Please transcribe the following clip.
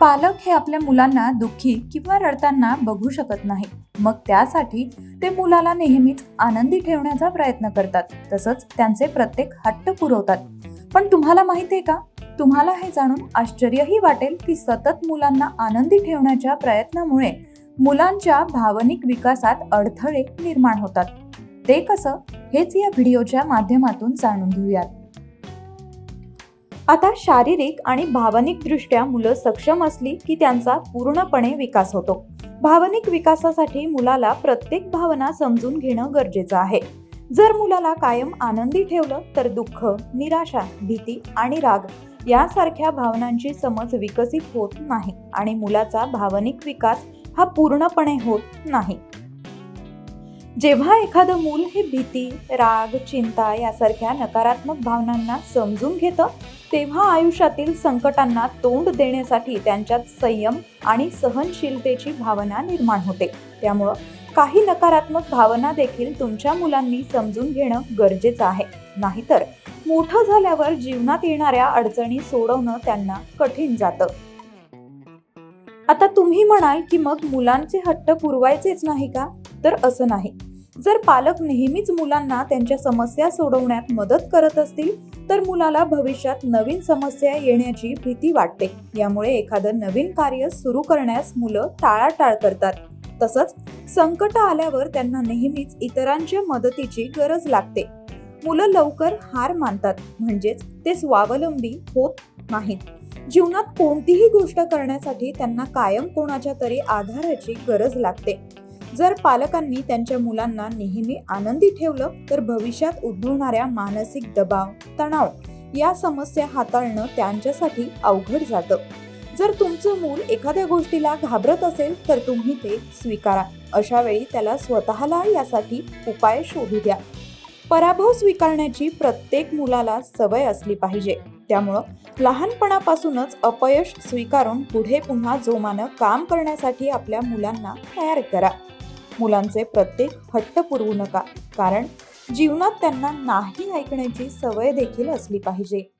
पालक हे आपल्या मुलांना दुःखी किंवा रडताना बघू शकत नाही. मग त्यासाठी ते मुलाला नेहमीच आनंदी ठेवण्याचा प्रयत्न करतात. तसंच त्यांचे प्रत्येक हट्ट पुरवतात. पण तुम्हाला माहिती आहे का? तुम्हाला हे जाणून आश्चर्यही वाटेल की सतत मुलांना आनंदी ठेवण्याच्या प्रयत्नामुळे मुलांच्या भावनिक विकासात अडथळे निर्माण होतात. ते कसं? हेच या व्हिडिओच्या माध्यमातून जाणून घेऊयात. आता शारीरिक आणि भावनिकदृष्ट्या मुलं सक्षम असली की त्यांचा पूर्णपणे विकास होतो. भावनिक विकासासाठी मुलाला प्रत्येक भावना समजून घेणं गरजेचं आहे. जर मुलाला कायम आनंदी ठेवलं तर दुःख निराशा भीती आणि राग यासारख्या भावनांची समज विकसित होत नाही आणि मुलाचा भावनिक विकास हा पूर्णपणे होत नाही. जेव्हा एखादं मूल हे भीती राग चिंता यासारख्या नकारात्मक भावनांना समजून घेतं तेव्हा आयुष्यातील संकटांना तोंड देण्यासाठी त्यांच्यात संयम आणि सहनशीलतेची भावना निर्माण होते. त्यामुळं काही नकारात्मक भावना देखील तुमच्या मुलांनी समजून घेणं गरजेचं आहे. नाहीतर मोठं झाल्यावर जीवनात येणाऱ्या अडचणी सोडवणं त्यांना कठीण जातं. आता तुम्ही म्हणाल की मग मुलांचे हट्ट पुरवायचेच नाही का? तर असं नाही. जर पालक नेहमीच मुलांना त्यांच्या समस्या सोडवण्यात मदत करत असतील तर मुलाला भविष्यात नवीन समस्या येण्याची भीती वाटते. यामुळे एखादं नवीन कार्य सुरू करण्यास मुलं टाळाटाळ करतात. तसंच संकट आल्यावर त्यांना नेहमीच इतरांच्या मदतीची गरज लागते. मुलं लवकर हार मानतात म्हणजेच ते स्वावलंबी होत नाहीत. जीवनात कोणतीही गोष्ट करण्यासाठी त्यांना कायम कोणाच्या तरी आधाराची गरज लागते. जर पालकांनी त्यांच्या मुलांना नेहमी आनंदी ठेवलं तर भविष्यात उद्भवणाऱ्या मानसिक दबाव तणाव या समस्या हाताळणं त्यांच्यासाठी अवघड जातं. जर तुमचं मूल एखाद्या गोष्टीला घाबरत असेल तर तुम्ही ते स्वीकारा. अशा वेळी त्याला स्वतःला यासाठी उपाय शोधू द्या. पराभव स्वीकारण्याची प्रत्येक मुलाला सवय असली पाहिजे. त्यामुळं लहानपणापासूनच अपयश स्वीकारून पुढे पुन्हा जोमानं काम करण्यासाठी आपल्या मुलांना तयार करा. मुलांचे प्रत्येक हट्ट पुरवू नका. कारण जीवनात त्यांना नाही ऐकण्याची सवय देखील असली पाहिजे.